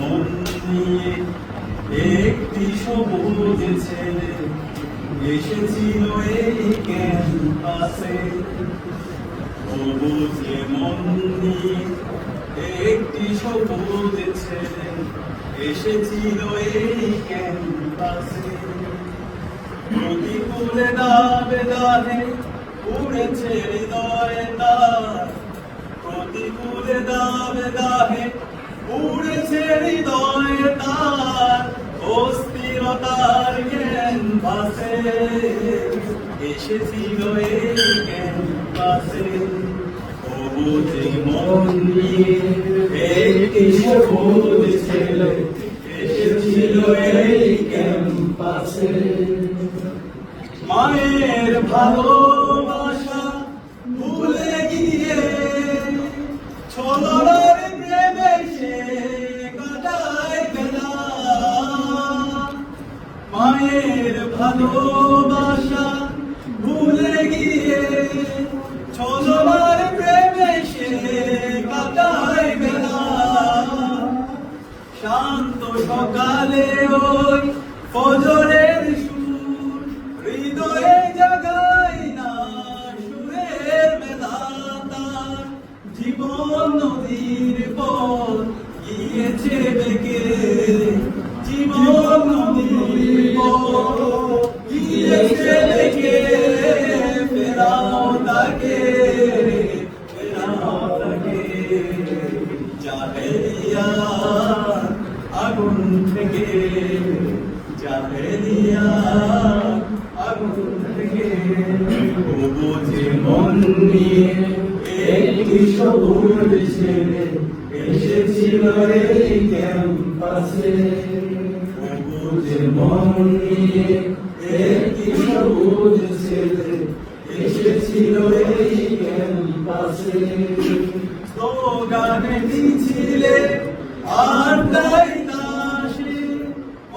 মন একটি সবুজ ছেলে এসেছিল এই ক্যাম্পাসে। সবুজে মন নিয়ে একটি সবুজ ছেলে এসেছিল এই ক্যাম্পাসে। প্রতিকূলে দাবে দাহে উড়েছে হৃদয়ে তার। প্রতিকূলে দাবে দাহে উড়েছে হৃদয়ে তার অস্থিরতার জ্ঞান ভাসে। এসেছিল মায়ের ভালোবাসা মায়ের ভালোবাসা ভুলে গিয়ে ছোলরার প্রেমে সে কাটায় বেলা। শান্ত সকালে ওই ফজরের সুর, হৃদয়ে জাগাই না সুরের মেলা তার। জীবন নদীর পর গিয়েছে বেগে জাহেলিয়া আগুন থেকে জাহেলিয়া আগুন থেকে। বুঝে মন নিয়ে একটি সবুজ ছেলে এসেছিল এই ক্যাম্পাসে। বুঝে মন নিয়ে একটি সবুজ ছেলে এসেছিল এই ক্যাম্পাসে স্লোগানে মিছিলে আর তাই তাসে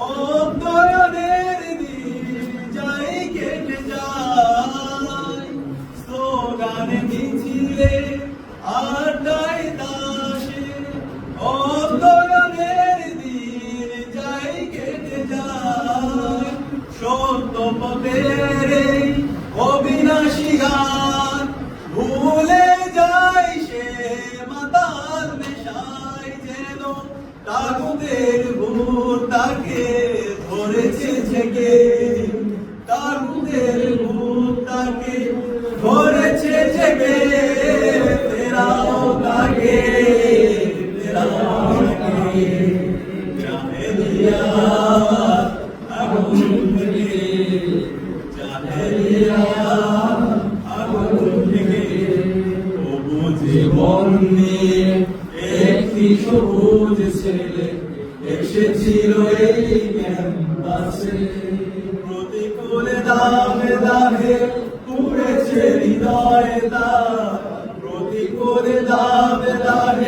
অন্তরণের দিন যাই কেটে যায় স্লোগানে মিছিলে আর তাই তাসে অন্তরণের দিন যাই কেটে যায় সত্য পথের তাগুদের ভূত তাকে ধরেছে ঝেঁকে তাগুদের ভূত তাকে। ধরেছে ঝেঁকে ফেরাও তাকে মন নিয়ে একটি সবুজ ছেলে, এসেছিল এই ক্যাম্পাসে। প্রতিকূল দামে দামে পুড়েছে হৃদয় দা প্রতিকূল দামে দামে